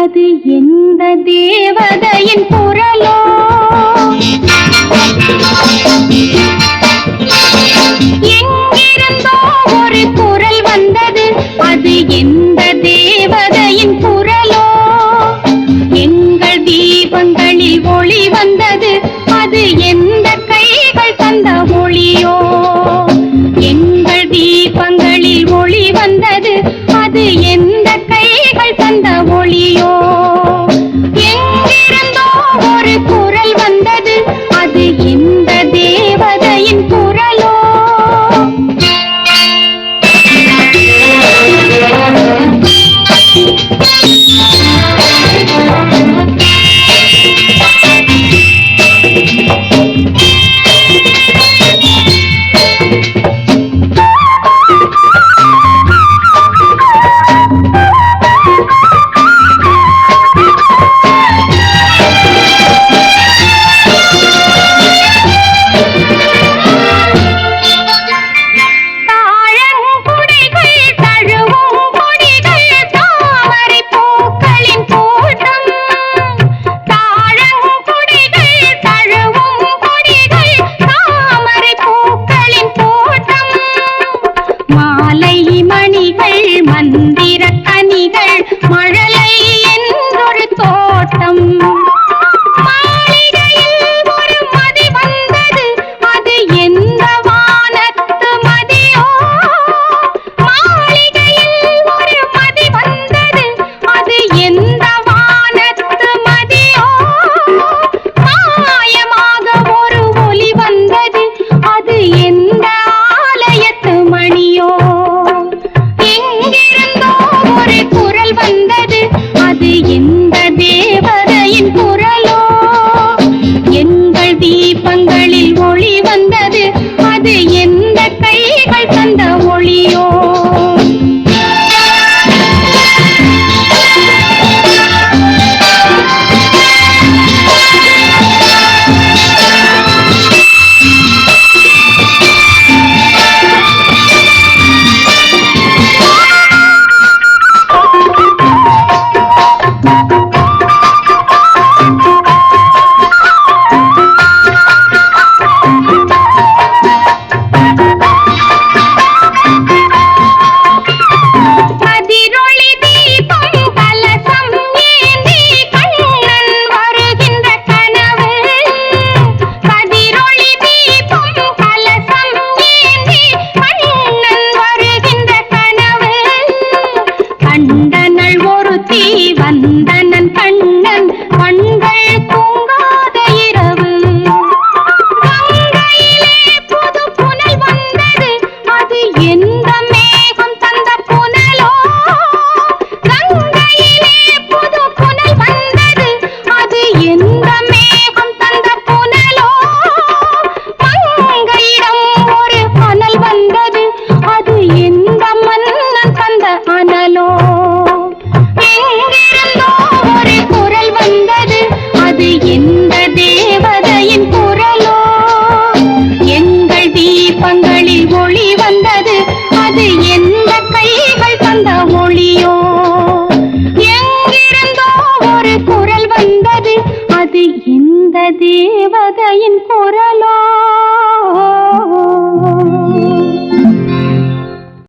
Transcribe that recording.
அது எந்த தேவதையின் குரலோ? எங்கிருந்தோ ஒரு குரல் வந்தது அது எந்த தேவதையின் குரலோ? எங்கள் தீபங்களில் ஒளி வந்தது அது எந்த 被隐瞒。போற வந்த இது இந்த தேவதையின் குரலோ? எங்கள் தீபங்களில் ஒளி வந்தது அது எந்த கைகள் தந்த ஒளியோ? எங்கிருந்தோ ஒரு குரல் வந்தது அது இந்த தேவதையின் குரலோ?